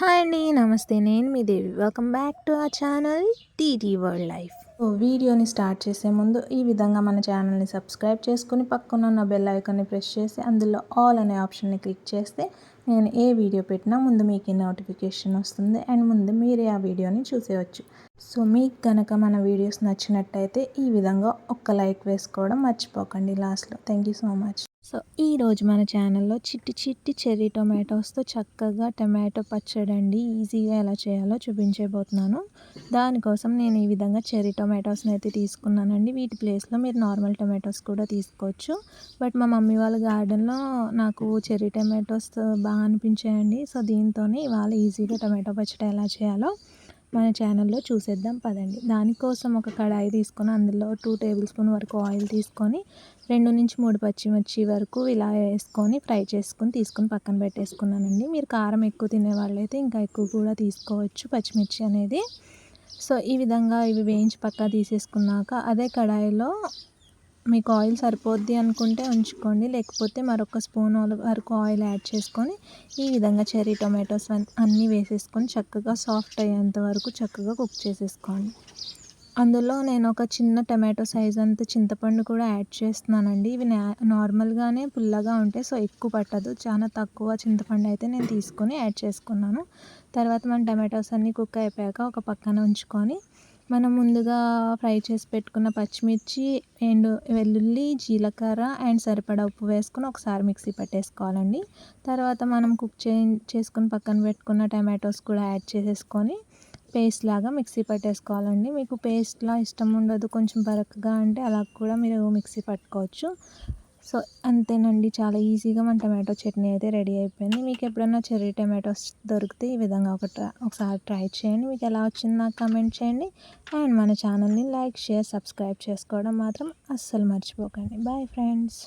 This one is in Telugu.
హాయ్ అండి నమస్తే నేను మీ దేవి. వెల్కమ్ బ్యాక్ టు ఆ ఛానల్ టీటీ వరల్డ్ లైఫ్ వీడియోని స్టార్ట్ చేసే ముందు ఈ విధంగా మన ఛానల్ని సబ్స్క్రైబ్ చేసుకుని పక్కన ఉన్న బెల్ ఐకాన్ని ప్రెస్ చేసి అందులో ఆల్ అనే ఆప్షన్ని క్లిక్ చేస్తే నేను ఏ వీడియో పెట్టినా ముందు మీకు నోటిఫికేషన్ వస్తుంది అండ్ ముందు మీరే ఆ వీడియోని చూసేయచ్చు. సో మీకు కనుక మన వీడియోస్ నచ్చినట్టయితే ఈ విధంగా ఒక్క లైక్ వేసుకోవడం మర్చిపోకండి లాస్ట్లో thank you so much so ఈరోజు మన ఛానల్లో చిట్టి చిట్టి చెర్రీ టొమాటోస్తో చక్కగా టమాటో పచ్చడి అండి ఈజీగా ఎలా చేయాలో చూపించబోతున్నాను. దానికోసం నేను ఈ విధంగా చెర్రీ టొమాటోస్ని అయితే తీసుకున్నానండి. వీటి ప్లేస్లో మీరు నార్మల్ టొమాటోస్ కూడా తీసుకోవచ్చు. బట్ మా మమ్మీ వాళ్ళ గార్డెన్లో నాకు చెర్రీ టొమాటోస్ బాగా అనిపించాయండి. సో దీంతో ఇవాళ ఈజీగా టొమాటో పచ్చడి ఎలా చేయాలో మన ఛానల్లో చూసేద్దాం పదండి. దానికోసం ఒక కడాయి తీసుకొని అందులో టూ టేబుల్ స్పూన్ వరకు ఆయిల్ తీసుకొని రెండు నుంచి మూడు పచ్చిమిర్చి వరకు ఇలా వేసుకొని ఫ్రై చేసుకొని తీసుకొని పక్కన పెట్టేసుకున్నానండి. మీరు కారం ఎక్కువ తినే వాళ్ళైతే ఇంకా ఎక్కువ కూడా తీసుకోవచ్చు పచ్చిమిర్చి అనేది. సో ఈ విధంగా ఇవి వేయించి పక్కా తీసేసుకున్నాక అదే కడాయిలో మీకు ఆయిల్ సరిపోద్ది అనుకుంటే ఉంచుకోండి. లేకపోతే మరొక స్పూన్ వరకు ఆయిల్ యాడ్ చేసుకొని ఈ విధంగా చెర్రీ టొమాటోస్ అన్నీ వేసేసుకొని చక్కగా సాఫ్ట్ అయ్యేంత వరకు చక్కగా కుక్ చేసేసుకోండి. అందులో నేను ఒక చిన్న టమాటో సైజ్ అంత చింతపండు కూడా యాడ్ చేస్తున్నానండి. ఇవి నార్మల్గానే పుల్లగా ఉంటాయి సో ఎక్కువ పట్టదు. చాలా తక్కువ చింతపండు అయితే నేను తీసుకొని యాడ్ చేసుకున్నాను. తర్వాత మన టమాటోస్ అన్నీ కుక్ అయిపోయాక ఒక పక్కన ఉంచుకొని మనం ముందుగా ఫ్రై చేసి పెట్టుకున్న పచ్చిమిర్చి అండ్ వెల్లుల్లి జీలకర్ర అండ్ సరిపడా ఉప్పు వేసుకొని ఒకసారి మిక్సీ పట్టేసుకోవాలండి. తర్వాత మనం కుక్ చే చేసుకుని పక్కన పెట్టుకున్న టమాటోస్ కూడా యాడ్ చేసేసుకొని పేస్ట్ లాగా మిక్సీ పట్టేసుకోవాలండి. మీకు పేస్ట్లా ఇష్టం ఉండదు కొంచెం బరకగా అంటే అలా కూడా మీరు మిక్సీ పట్టుకోవచ్చు. సో అంతేనండి. చాలా ఈజీగా మన టమాటో చట్నీ అయితే రెడీ అయిపోయింది. మీకు ఎప్పుడైనా చెర్రీ టమాటోస్ దొరికితే ఈ విధంగా ఒక ట్రై ఒకసారి ట్రై చేయండి. మీకు ఎలా వచ్చింది నాకు కమెంట్ చేయండి. అండ్ మన ఛానల్ని లైక్ షేర్ సబ్స్క్రైబ్ చేసుకోవడం మాత్రం అస్సలు మర్చిపోకండి. Bye friends.